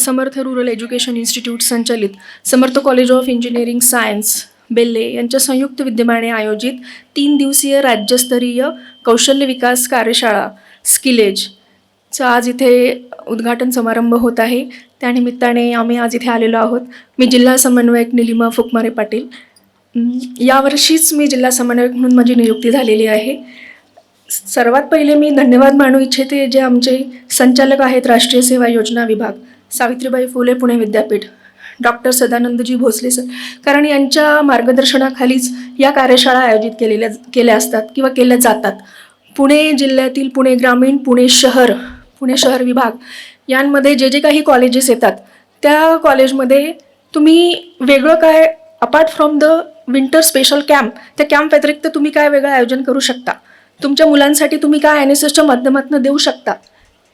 समर्थ rural education institute संचालित. Samarth college of engineering science Belhe यांच्या संयुक्त विद्यमाने आयोजित तीन दिवसीय राज्यस्तरीय कौशल्य विकास कार्यशाळा स्किलेज चं आज इथे उद्घाटन समारंभ होत आहे. त्यानिमित्ताने आम्ही आज इथे आलेलो आहोत. मी जिल्हा समन्वयक निलिमा फुकमारे पाटील. यावर्षीच मी जिल्हा समन्वयक म्हणून माझी नियुक्ती झालेली आहे. सर्वात पहिले मी धन्यवाद मानू इच्छिते जे आमचे संचालक आहेत राष्ट्रीय सेवा योजना विभाग. सावित्रीबाई फुले पुणे विद्यापीठ. Doctor Sadanandji Bhosale sir. कारण यांच्या मार्गदर्शनाखालीच या कार्यशाळा आयोजित केलेल्या केल्या असतात किंवा केल्या जातात. पुणे जिल्ह्यातील पुणे ग्रामीण पुणे शहर पुणे शहर विभाग यांमध्ये जे जे काही कॉलेजेस येतात त्या कॉलेजमध्ये तुम्ही वेगळं काय apart from the winter special camp त्या कॅम्प व्यतिरिक्त तुम्ही काय वेगळं आयोजन करू शकता? तुमच्या मुलांसाठी तुम्ही काय एन एस एसच्या माध्यमातून देऊ शकता?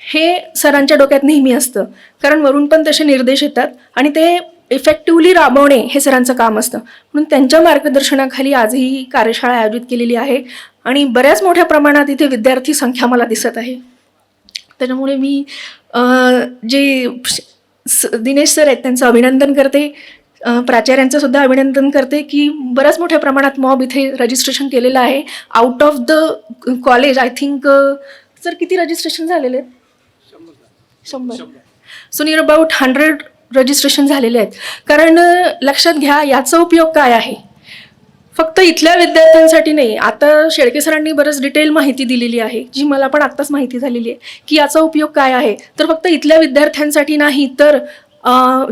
हे सरांच्या डोक्यात नेहमी असतं. कारण वरून पण तसे निर्देश येतात आणि ते इफेक्टिवली राबवणे हे सरांचं काम असतं. म्हणून त्यांच्या मार्गदर्शनाखाली आजही कार्यशाळा आयोजित केलेली आहे आणि बऱ्याच मोठ्या प्रमाणात इथे विद्यार्थी संख्या मला दिसत आहे. त्याच्यामुळे मी जे स- दिनेश सर आहेत त्यांचं अभिनंदन करते. प्राचार्यांचं सुद्धा अभिनंदन करते की बऱ्याच मोठ्या प्रमाणात मॉब इथे रजिस्ट्रेशन केलेलं आहे. Out of the college I think sir किती रजिस्ट्रेशन झालेले आहेत? शंभर. So near about hundred registration झालेले आहेत. कारण लक्षात घ्या याचा उपयोग काय आहे? फक्त इथल्या विद्यार्थ्यांसाठी नाही. आता शेळके सरांनी बरंच डिटेल माहिती दिलेली आहे जी मला पण आत्ताच माहिती झालेली आहे की याचा उपयोग काय आहे. तर फक्त इथल्या विद्यार्थ्यांसाठी नाही तर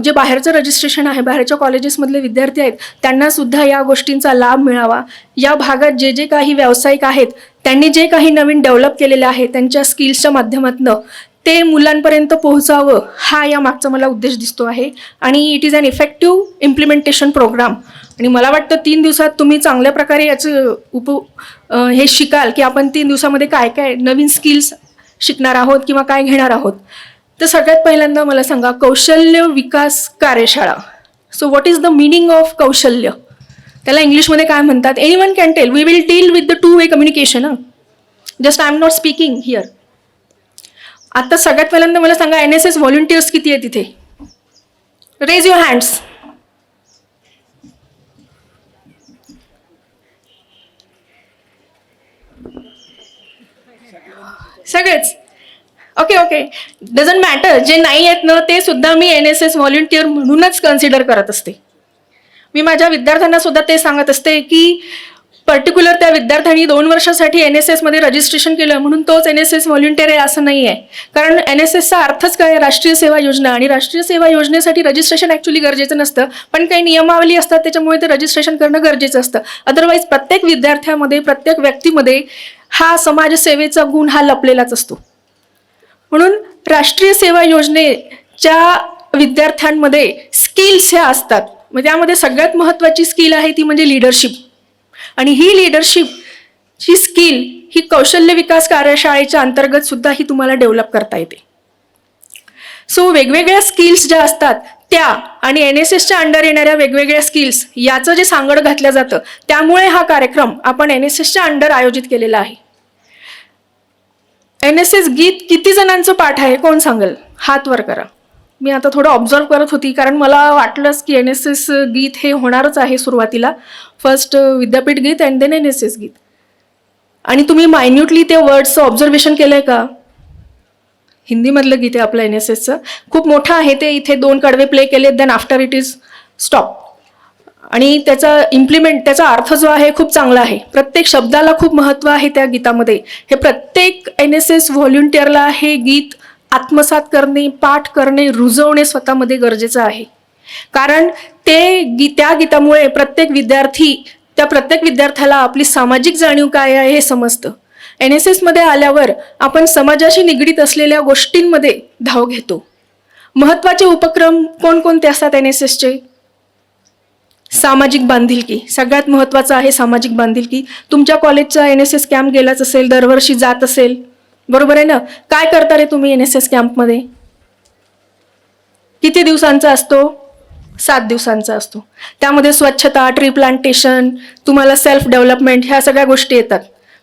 जे बाहेरचं रजिस्ट्रेशन आहे बाहेरच्या कॉलेजेसमधले विद्यार्थी आहेत त्यांना सुद्धा या गोष्टींचा लाभ मिळावा. या भागात जे जे काही व्यावसायिक आहेत त्यांनी जे काही नवीन डेव्हलप केलेले आहे त्यांच्या स्किल्सच्या माध्यमातून ते मुलांपर्यंत पोहोचावं हा या मागचा मला उद्देश दिसतो आहे. आणि it is an effective implementation programme आणि मला वाटतं तीन दिवसात तुम्ही चांगल्या प्रकारे याचं उप हे शिकाल की आपण तीन दिवसामध्ये काय काय नवीन स्किल्स शिकणार आहोत किंवा काय घेणार आहोत. तर सगळ्यात पहिल्यांदा मला सांगा कौशल्य विकास कार्यशाळा. So what is the meaning of कौशल्य? त्याला इंग्लिशमध्ये काय म्हणतात? Any one can tell we will deal with the two way communication just I am not speaking here आता सगळ्यात पहिल्यांदा मला सांगा एन एस एस व्हॉलंटियर्स किती आहे तिथे रेज युअर हँड्स सगळेच. ओके ओके डझंट मॅटर जे नाही आहेत ना ते सुद्धा मी एन एस एस व्हॉलंटियर म्हणूनच कन्सिडर करत असते. मी माझ्या विद्यार्थ्यांना सुद्धा ते सांगत असते की पर्टिक्युलर त्या विद्यार्थ्यांनी दोन वर्षासाठी एन एस एसमध्ये रजिस्ट्रेशन केलं. म्हणून तोच एन एस एस व्हॉलंटियर आहे असं नाही आहे कारण एन एस एसचा अर्थच काय आहे? राष्ट्रीय सेवा योजना. आणि राष्ट्रीय सेवा योजनेसाठी रजिस्ट्रेशन ॲक्च्युली गरजेचं नसतं. पण काही नियमावली असतात त्याच्यामुळे ते रजिस्ट्रेशन करणं गरजेचं असतं. अदरवाईज प्रत्येक विद्यार्थ्यामध्ये प्रत्येक व्यक्तीमध्ये हा समाजसेवेचा गुण हा लपलेलाच असतो. म्हणून राष्ट्रीय सेवा योजनेच्या विद्यार्थ्यांमध्ये स्किल्स ह्या असतात. मग त्यामध्ये सगळ्यात महत्त्वाची स्किल आहे ती म्हणजे लिडरशिप आणि ही लिडरशिप ही स्किल ही कौशल्य विकास कार्यशाळेच्या अंतर्गत सुद्धा ही तुम्हाला डेव्हलप करता येते. सो वेगवेगळ्या स्किल्स ज्या असतात त्या आणि एन एस एसच्या अंडर येणाऱ्या वेगवेगळ्या स्किल्स याचं जे सांगड घातलं जातं त्यामुळे हा कार्यक्रम आपण एन एस एसच्या अंडर आयोजित केलेला आहे. एन एस एस गीत किती जणांचं पाठ आहे कोण सांगेल? हात वर करा. मी आता थोडं ऑब्झर्व करत होती कारण मला वाटलंच की एन एस एस गीत हे होणारच आहे सुरुवातीला. फर्स्ट विद्यापीठ गीत and then N S S गीत. आणि तुम्ही मायन्युटली ते वर्ड्सचं ऑब्झर्वेशन केलं आहे का? हिंदीमधलं गीत आहे आपलं एन एस एसचं खूप मोठं आहे ते इथे दोन कडवे प्ले केले then after it is stop आणि त्याचा इम्प्लिमेंट त्याचा अर्थ जो आहे खूप चांगला आहे. प्रत्येक शब्दाला खूप महत्त्व आहे त्या गीतामध्ये. हे प्रत्येक एन एस एस व्हॉल्युंटियरला हे गीत आत्मसात करणे पाठ करणे रुजवणे स्वतःमध्ये गरजेचं आहे. कारण ते गी त्या गीतामुळे प्रत्येक विद्यार्थी त्या प्रत्येक विद्यार्थ्याला आपली सामाजिक जाणीव काय आहे हे समजतं. एन एस एसमध्ये आल्यावर आपण समाजाशी निगडीत असलेल्या गोष्टींमध्ये धाव घेतो. महत्त्वाचे उपक्रम कोणकोणते असतात एन एस एसचे सामाजिक बांधिलकी. सगळ्यात महत्त्वाचं आहे सामाजिक बांधिलकी. तुमच्या कॉलेजचा एन एस एस कॅम्प गेलाच असेल दरवर्षी जात असेल. बरोबर आहे ना? काय करता रे तुम्ही एन एस एस कॅम्पमध्ये? किती दिवसांचा असतो? सात दिवसांचा असतो. त्यामध्ये स्वच्छता ट्री प्लांटेशन तुम्हाला सेल्फ डेव्हलपमेंट ह्या सगळ्या गोष्टी येतात.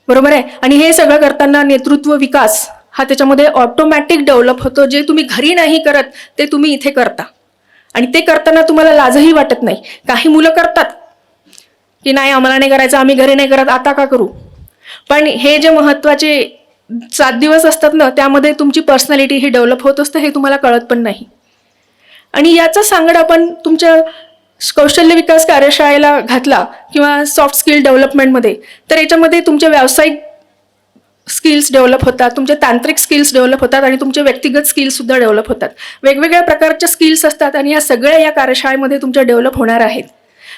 बरोबर आहे? आणि हे सगळं करताना नेतृत्व विकास हा त्याच्यामध्ये ऑटोमॅटिक डेव्हलप होतो. जे तुम्ही घरी नाही करत ते तुम्ही इथे करता. आणि ते करताना तुम्हाला लाजही वाटत नाही. काही मुलं करतात. की नाही आम्हाला नाही करायचं आम्ही घरी नाही करत आता का करू? पण हे जे महत्त्वाचे सात दिवस असतात ना त्यामध्ये तुमची पर्सनॅलिटी ही डेव्हलप होत असते हे तुम्हाला कळत पण नाही. आणि याचा सांगड आपण तुमच्या कौशल्य विकास कार्यशाळेला घातला किंवा सॉफ्ट स्किल डेव्हलपमेंटमध्ये तर याच्यामध्ये तुमचे व्यावसायिक स्किल्स डेव्हलप होतात तुमचे तांत्रिक स्किल्स डेव्हलप होतात आणि तुमचे व्यक्तिगत स्किल्ससुद्धा डेव्हलप होतात. वेगवेगळ्या प्रकारच्या स्किल्स असतात आणि या सगळ्या या कार्यशाळेमध्ये तुमच्या डेव्हलप होणार आहेत.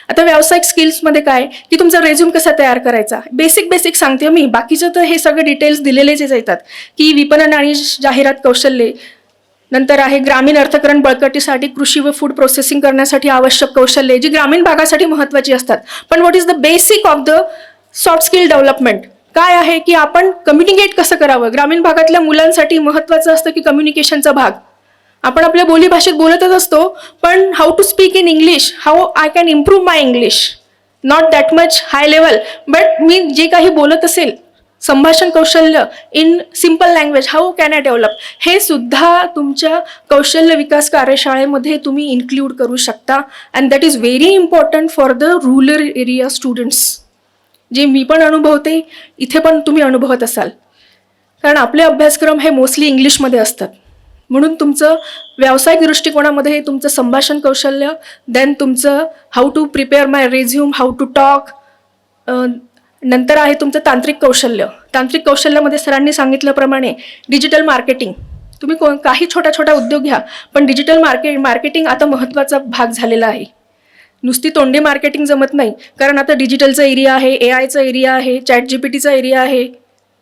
आता व्यावसायिक स्किल्समध्ये काय? की तुमचा रेझ्यूम कसा तयार करायचा? बेसिक बेसिक सांगते मी. बाकीचं तर हे सगळे डिटेल्स दिलेलेच येतात. की विपणन आणि जाहिरात कौशल्ये. नंतर आहे ग्रामीण अर्थकरण बळकटीसाठी कृषी व फूड प्रोसेसिंग करण्यासाठी आवश्यक कौशल्ये जी ग्रामीण भागासाठी महत्त्वाची असतात. पण what is the basic of the soft skill development काय आहे की आपण कम्युनिकेट कसं करावं? ग्रामीण भागातल्या मुलांसाठी महत्त्वाचं असतं की कम्युनिकेशनचा भाग. आपण आपल्या बोलीभाषेत बोलतच असतो पण how to speak in English how I can improve my English not that much high level but मी जे काही बोलत असेल संभाषण कौशल्य in simple language how can I develop हे सुद्धा तुमच्या कौशल्य विकास कार्यशाळेमध्ये तुम्ही इन्क्ल्यूड करू शकता and that is very important for the rural area students जे मी पण अनुभवते इथे पण तुम्ही अनुभवत असाल. कारण आपले अभ्यासक्रम हे मोस्टली इंग्लिशमध्ये असतात. म्हणून तुमचं व्यावसायिक दृष्टिकोनामध्ये तुमचं संभाषण कौशल्य देन तुमचं how to prepare my resume how to talk नंतर आहे तुमचं तांत्रिक कौशल्य. तांत्रिक कौशल्यामध्ये सरांनी सांगितल्याप्रमाणे डिजिटल मार्केटिंग तुम्ही को काही छोटा छोटा उद्योग घ्या पण डिजिटल मार्केट मार्केटिंग आता महत्त्वाचा भाग झालेला आहे. नुसती तोंडी मार्केटिंग जमत नाही कारण आता डिजिटलचा एरिया आहे ए आयचा एरिया आहे चॅट जी पी टीचा एरिया आहे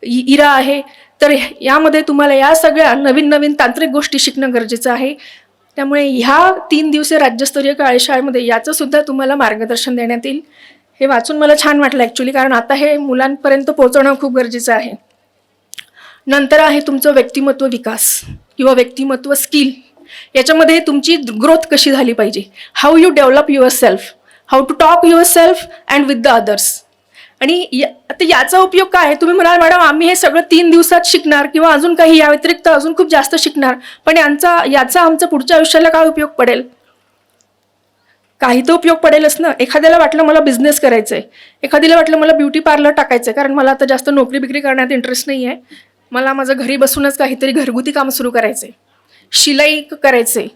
इ- इरा आहे तर यामध्ये तुम्हाला या सगळ्या नवीन नवीन तांत्रिक गोष्टी शिकणं गरजेचं आहे. त्यामुळे ह्या तीन दिवसीय राज्यस्तरीय कार्यशाळेमध्ये याचंसुद्धा तुम्हाला मार्गदर्शन देण्यात येईल. हे वाचून मला छान वाटलं ॲक्च्युली कारण आता हे मुलांपर्यंत पोहोचवणं खूप गरजेचं आहे. नंतर आहे तुमचं व्यक्तिमत्व विकास किंवा व्यक्तिमत्व स्किल याच्यामध्ये तुमची ग्रोथ कशी झाली पाहिजे? How you develop your self how to talk your self and with the others आणि या- आता याचा उपयोग काय आहे? तुम्ही म्हणाल मॅडम आम्ही हे सगळं तीन दिवसात शिकणार किंवा अजून काही या व्यतिरिक्त अजून खूप जास्त शिकणार पण यांचा याचा आमचा पुढच्या आयुष्याला काय उपयोग पडेल? काही तर उपयोग पडेलच ना. एखाद्याला वाटलं मला बिझनेस करायचं आहे एखाद्याला वाटलं मला ब्युटी पार्लर टाकायचं आहे कारण मला आता जास्त नोकरी बिक्री करण्यात इंटरेस्ट नाही आहे मला माझं घरी बसूनच काहीतरी घरगुती काम सुरू करायचं आहे शिलाई क- करायचं आहे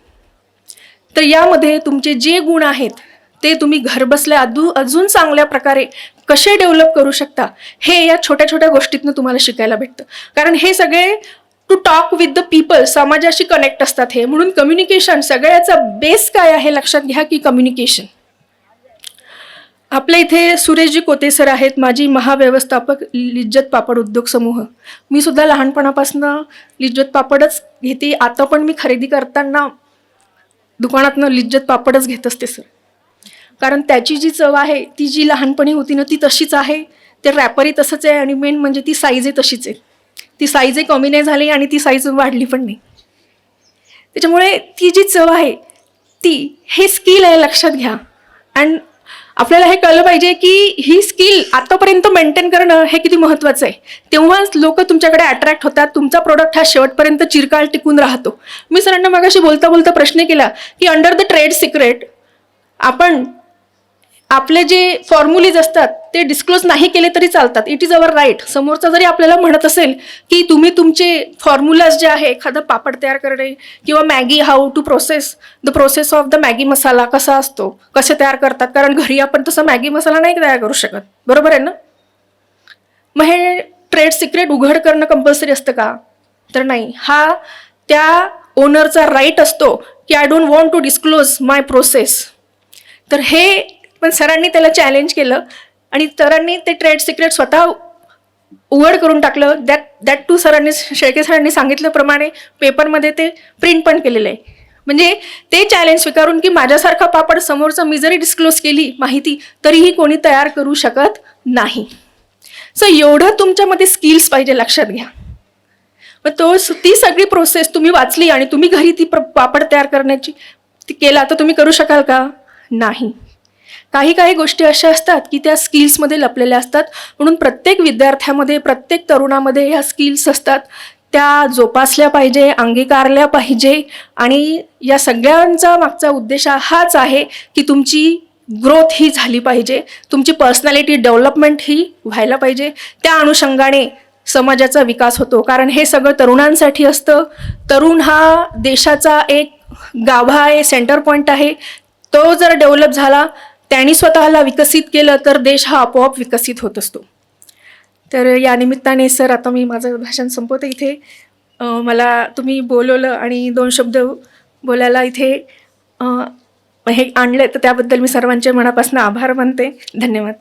तर यामध्ये तुमचे जे गुण आहेत ते तुम्ही घरबसल्या अजून अजून चांगल्या प्रकारे कसे डेव्हलप करू शकता हे या छोट्या छोट्या गोष्टीतनं तुम्हाला शिकायला भेटतं. कारण हे सगळे to talk with the people समाजाशी कनेक्ट असतात हे. म्हणून कम्युनिकेशन सगळ्याचा बेस काय आहे लक्षात घ्या की कम्युनिकेशन आपल्या इथे सुरेशजी कोते सर आहेत माझी महाव्यवस्थापक लिज्जत पापड उद्योग समूह. मी सुद्धा लहानपणापासून लिज्जत पापडच घेते. आता पण मी खरेदी करताना दुकानातनं लिज्जत पापडच घेत असते सर. कारण त्याची जी चव आहे ती जी लहानपणी होती ना ती तशीच आहे. ते रॅपरही तसंच आहे आणि मेन म्हणजे ती साईजही तशीच आहे. ती साईजही कमी नाही झाली आणि ती साईज वाढली पण नाही. त्याच्यामुळे ती जी चव आहे ती हे स्किल आहे लक्षात घ्या. अँड आपल्याला हे कळलं पाहिजे की ही स्किल आतापर्यंत मेंटेन करणं हे किती महत्त्वाचं आहे. तेव्हाच लोक तुमच्याकडे अट्रॅक्ट होतात तुमचा प्रोडक्ट हा शेवटपर्यंत चिरकाळ टिकून राहतो. मी सरांना मगाशी बोलता बोलता प्रश्न केला की अंडर द ट्रेड सिक्रेट आपण आपले जे फॉर्म्युलेज असतात ते डिस्क्लोज नाही केले तरी चालतात. इट इज अवर राईट समोरचा जरी आपल्याला म्हणत असेल की तुम्ही तुमचे फॉर्म्युलाज जे आहे एखादं पापड तयार करणे किंवा Maggi how to process the process of the Maggi मसाला कसा असतो कसे तयार करतात कारण घरी आपण तसं मॅगी मसाला नाही तयार करू शकत. बरोबर आहे ना? मग हे ट्रेड सिक्रेट उघड करणं कंपल्सरी असतं का? तर नाही. हा त्या ओनरचा राईट असतो की I don't want to disclose my process तर हे पण सरांनी त्याला चॅलेंज केलं. आणि सरांनी ते ट्रेड सिक्रेट स्वतः उघड करून टाकलं. दॅट दॅट टू सरांनी शेळके सरांनी सांगितल्याप्रमाणे पेपरमध्ये ते प्रिंट पण केलेलं आहे. म्हणजे ते चॅलेंज स्वीकारून की माझ्यासारखा पापड समोरचं मी जरी डिस्क्लोज केली माहिती तरीही कोणी तयार करू शकत नाही. सो एवढं तुमच्यामध्ये स्किल्स पाहिजे लक्षात घ्या. मग तो ती सगळी प्रोसेस तुम्ही वाचली आणि तुम्ही घरी ती प्र- पापड तयार करण्याची ती केला तर तुम्ही करू शकाल का? नाही. काही काही गोष्टी अशा असतात की त्या स्किल्समध्ये लपलेल्या असतात. म्हणून प्रत्येक विद्यार्थ्यामध्ये प्रत्येक तरुणामध्ये ह्या स्किल्स असतात. त्या जोपासल्या पाहिजे अंगीकारल्या पाहिजे आणि या सगळ्यांचा मागचा उद्देश हाच आहे की तुमची ग्रोथ ही झाली पाहिजे. तुमची पर्सनॅलिटी डेव्हलपमेंट ही व्हायला पाहिजे. त्या अनुषंगाने समाजाचा विकास होतो. कारण हे सगळं तरुणांसाठी असतं. तरुण हा देशाचा एक गाभा आहे सेंटर पॉईंट आहे. तो जर डेव्हलप झाला त्यांनी स्वतःला विकसित केलं तर देश हा आपोआप विकसित होत असतो. तर या निमित्ताने सर आता मी माझं भाषण संपवते इथे. मला तुम्ही बोलवलं आणि दोन शब्द बोलायला इथे हे आणलं तर त्याबद्दल मी सर्वांचे मनापासून आभार मानते. धन्यवाद.